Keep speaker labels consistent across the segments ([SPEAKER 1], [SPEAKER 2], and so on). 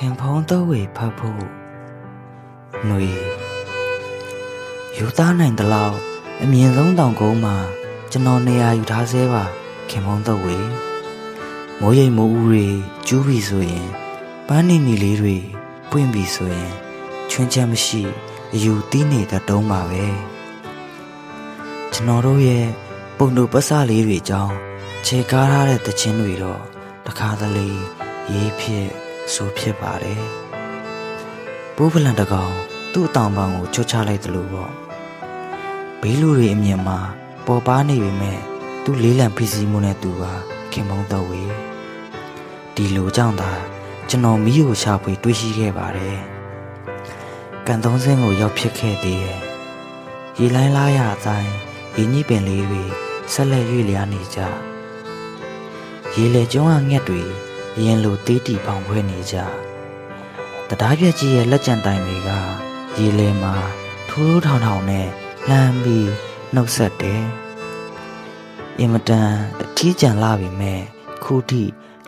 [SPEAKER 1] ခင်ဖုံးတော့ဝေဖတ်ဖို့ຫນွေယူသားနိုင်တလောက်အမြင့်ဆုံးတောင်ကုန်းမှာကျွန်တော်နေရာယူထားဆဲပါခင်ဖုံးတော့ဝေမိုးရိမ်မိုးဦးတွေကျူးပြီဆိုရင်ပန်းနေနေလေးတွေပွင့်ပြီဆိုရင်ချွင်းချက်မရှိအယူတီးနေတဲ့တုံးပါပဲကျွန်တော်တို့ရဲ့ပုံတို့ပတ်စလေးတွေကြောင်းခြေကားထားတဲ့တခြင်းတွေတော့တခါတလေရေးဖြစ် ဆိုဖြစ်ပါတယ်ဘိုးဖလန်တကောင်သူ့အတောင်ပံကိုချွတ်ချလိုက်တယ်လို့ပေါ့ဘေးလူတွေအမြင်မှာပေါ်ပါနေပေမဲ့သူ့လေးလံဖိစီးမှုနဲ့သူပါခင်မုံတော့ဝေဒီလိုကြောင့်သာကျွန်တော်မိကိုရှာဖွေတွေးရှိခဲ့ပါတယ်ကန်သုံးစင်းကိုရောက်ဖြစ်ခဲ့သေးတယ်ရေလိုင်းလားရအတိုင်းရင်းကြီးပင်လေးတွေဆက်လက်ရွေ့လျားနေကြရေလေကျွန်းအငှက်တွေအ ရင်လိုတေးတီပေါင်ဖွဲနေကြတရားပြက်ကြီးရဲ့လက်ကြံတိုင်တွေကရေလေမှာထိုးထိုးထောင်ထောင်နဲ့လှမ်းပြီးနှုတ်ဆက်တယ်အင်မတန်အထီးကျန်လာပြီမဲ့ခုထိ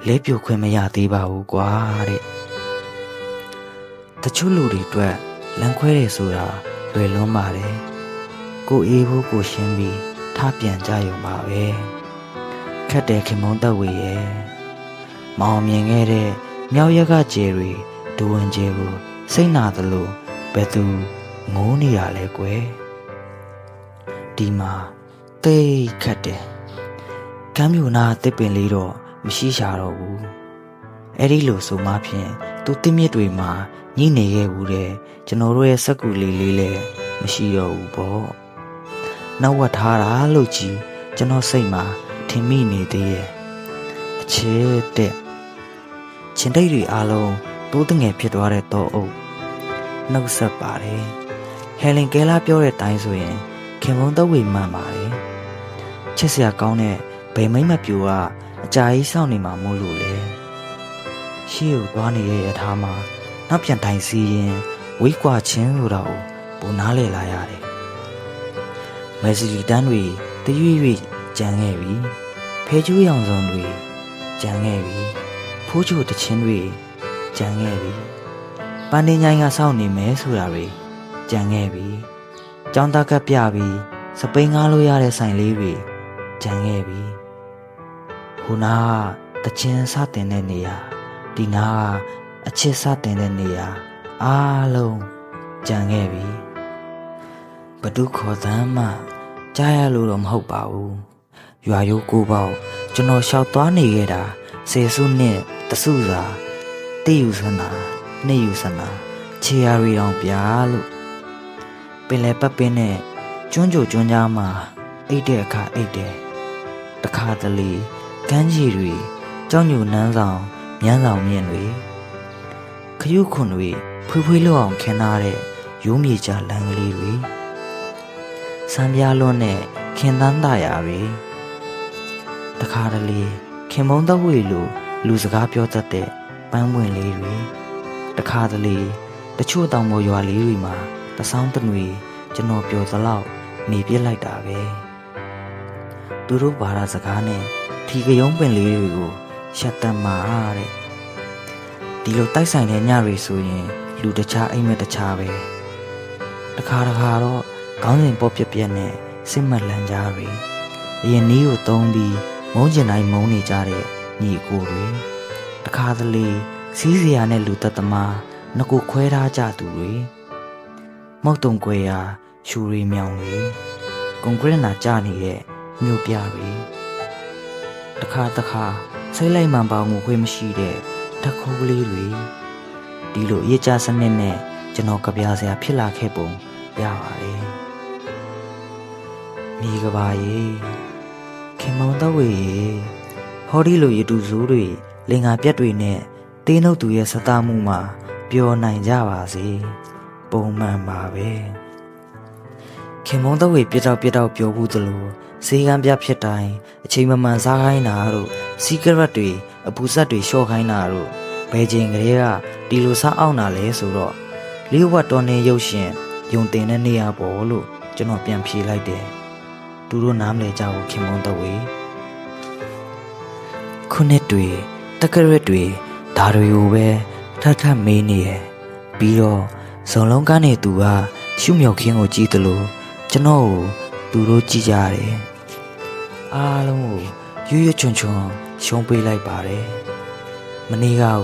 [SPEAKER 1] လဲပြိုခွင့်မရသေးပါဘူးကွာတဲ့တချို့လူတွေအတွက်လမ်းခွဲတယ်ဆိုတာလွယ်လွန်းပါတယ်ကိုအေးဖို့ကိုရှင်းပြီးထားပြန်ကြရုံပါပဲခက်တယ်ခင်မုံတက်ဝေရဲ့ မောင်မြင်ခဲ့တဲ့မြောက်ရက်ကကျယ်တွေဒူဝင်ကျယ်ကိုစိတ်နာသလိုဘယ်သူငိုးနေရလဲကွယ်ဒီမှာတိတ်ခက်တယ်ကမ်းမြူနာတစ်ပင်လေးတော့မရှိရှာတော့ဘူးအဲ့ဒီလိုဆိုမှဖြင့်သူတစ်မြစ်တွေမှာညှိနေခဲ့ဘူးတဲ့ကျွန်တော်တို့ရဲ့စက်ကူလေးလေးလည်းမရှိတော့ဘူးပေါ့နောက်ဝတ်ထားတာလို့ကြည်ကျွန်တော်စိတ်မှာထင်မိနေသေးရဲ့အ ချစ်တဲ့ချင်းတိတ်တွေအားလုံးတိုးတငယ်ဖြစ်သွားတဲ့တော့အုပ်နှုတ်ဆက်ပါတယ်ဟယ်လင်ကဲလာပြောတဲ့အတိုင်းဆိုရင်ခင်မုံတော့ဝေမှန်ပါတယ်ချစ်စရာကောင်းတဲ့ဗိမ်မိမ့်မပြူကအကြာကြီးစောင့်နေမှာမို့လို့လေရှေ့ကိုသွားနေတဲ့ရထားမှာနောက်ပြန်တိုင်စီရင်ဝိကွာချင်းဆိုတာကိုပုံနားလေလာရတယ်မက်ဆီဒီတန်းတွေတရွေ့ရွေ့ကြံခဲ့ပြီဖဲကျူးရောင်စုံတွေ ကြံခဲ့ပြီဖိုးချိုတချင်းတွေကြံခဲ့ပြီပန်းနေញိုင်းကစောင့်နေမယ်ဆိုတာတွေကြံခဲ့ပြီကြောင်းသားကပ်ပြပြီးစပိန်ကားလို့ရတဲ့ဆိုင်လေးတွေကြံခဲ့ပြီဟိုနာကတချင်းစတင်တဲ့နေရာဒီနာကအချစ်စတင်တဲ့နေရာအားလုံးကြံခဲ့ပြီဘဒုခေါ်သမ်းမှကြားရလို့တော့မဟုတ်ပါဘူးရွာရိုးကိုပေါ့ ကျွန်တော်လျှောက်သွားနေခဲ့တာစေစုနဲ့တစုစာတိယူစနာနေယူစနာခြေရာရီတောင်ပြားလို့ပင်လေပတ်ပင်းနဲ့ကျွန်းကြိုကျွန်းကြားမှာအိတ်တဲ့အခါအိတ်တယ်တခါတလေကမ်းခြေတွေကြောက်ညိုနန်းဆောင်မြန်းဆောင်မြင့်တွေခရုခွန်တွေဖွေးဖွေးလောက်အောင်ခင်းထားတဲ့ရိုးမြေကြလမ်းကလေးတွေစံပြားလွန်းတဲ့ခင်သန်းတရာတွေ တခါတလေခင်မုံတော့ဝေလိုလူစကားပြောတတ်တဲ့ပန်းပွင့်လေးတွေတခါတလေတချို့တောင်ပေါ်ရွာလေးတွေမှာတဆောင်းတနွေကျွန်တော်ပြောသလောက်နေပြစ်လိုက်တာပဲသူတို့ဘာသာစကားနဲ့ထီကယုံပင်လေးတွေကိုရှက်တတ်မှာတဲ့ဒီလိုတိုက်ဆိုင်တဲ့ညတွေဆိုရင် လူတခြားအိမ်မက်တခြားပဲတခါတခါတော့ခေါင်းစဉ်ပေါ်ပြက်ပြက်နဲ့စစ်မှတ်လန်ကြတွေအရင်နီးကိုတုံးပြီး မုန်းကျင်တိုင်းမုန်းနေကြတဲ့ညီအကိုတွေတခါတလေစီးစရာနဲ့လူသက်သမားငကိုခွဲထားကြသူတွေမုတ်တုံကွယ်ရာရှူရီမြောင်တွေကွန်ကရစ်နာကျနေတဲ့မြို့ပြတွေတခါတခါဆိတ်လိုက်မှန်ပေါင်းကိုခွေးမရှိတဲ့တခိုးကလေးတွေဒီလိုရစ်ကြစနစ်နဲ့ကျွန်တော်ကြပြားစရာဖြစ်လာခဲ့ပုံရပါတယ်မိကပါရေ ခင်မောင်တော့ဝေရေဟောဒီလိုရတူဇိုးတွေလင်္ကာပြက်တွေနဲ့တင်းနှုတ်သူရဲ့စသားမှုမှာပျော်နိုင်ကြပါစေပုံမှန်ပါပဲခင်မုံတော့ဝေပြတောက်ပြတောက်ပြောဘူးသလိုဈေးကမ်းပြဖြစ်တိုင်းအချိန်မမှန်စားခိုင်းတာတို့စီကရက်တွေအပူဆက်တွေလျှော့ခိုင်းတာတို့ဘယ်ချိန်ကလေးကဒီလိုစားအောင်တာလဲဆိုတော့လေးဝတ်တော်နေရုပ်ရှင်ယုံတင်တဲ့နေရာပေါ်လို့ကျွန်တော်ပြန်ဖြေလိုက်တယ် သူတို့နားမလဲကြဘူးခင်မုံတော့ဝေခုနှစ်တွေတက္ကရက်တွေဒါတွေကိုပဲထပ်ထပ်မေးနေရယ်ပြီးတော့ဇုံလုံးကန်းနေသူကရှုမြောက်ခင်းကိုကြည့်တယ်လို့ကျွန်တော်ကိုသူတို့ကြည့်ကြတယ်အားလုံးကိုရွရွချွန်ချွန်ရှုံးပေးလိုက်ပါတယ်မနေ့ကကို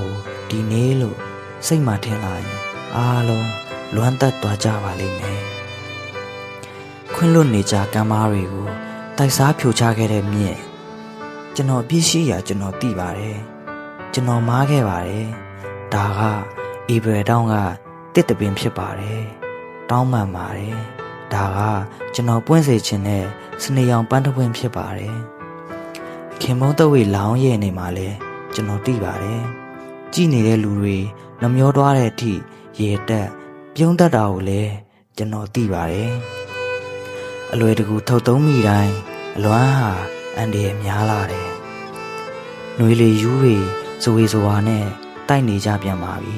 [SPEAKER 1] ဒီနေ့လို့စိတ်မှထင်လာရင်အားလုံးလွမ်းသက်သွားကြပါလိမ့်မယ် ခွင့်လွတ်နေကြကမ်းမားတွေကိုတိုက်စားဖြိုချခဲ့တဲ့မြင့်ကျွန်တော်ပြည့်ရှိရာကျွန်တော်သိပါတယ်ကျွန်တော်မားခဲ့ပါတယ်ဒါကဧပြီတောင်းကတစ်တပင်ဖြစ်ပါတယ်တောင်းမှန်ပါတယ်ဒါကကျွန်တော်ပွင့်စေခြင်းနဲ့စနေရောင်ပန်းတစ်ပွင့်ဖြစ်ပါတယ်ခင်မုန်းတဝေလောင်းရဲ့နေမှာလဲကျွန်တော်သိပါတယ်ကြည်နေတဲ့လူတွေနှမျောသွားတဲ့အထိရေတက် ပြုံးတတ်တာကိုလည်းကျွန်တော်သိပါတယ် အလွယ်တကူထုတ်သုံးမိတိုင်းအလွမ်းဟာအန်ဒီရများလာတယ်။နှွေလေယူးတွေဇဝေဇဝါနဲ့တိုက်နေကြပြန်ပါပြီ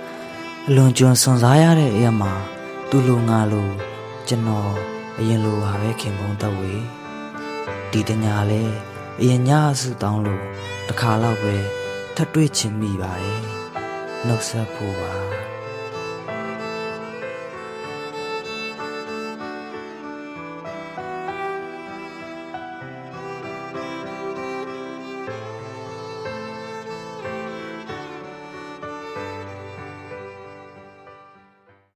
[SPEAKER 1] ။အလွန်ကျွံစွန်စားရတဲ့အရာမှာသူ့လိုငါလိုကျွန်တော်အရင်လိုပါပဲခင်ပုံသက်ဝေဒီတညာလဲအရင်ညအစုတောင်းလို့တစ်ခါတော့ပဲထပ်တွေ့ချင်မိပါတယ်။နှုတ်ဆက်ဖို့ပါ။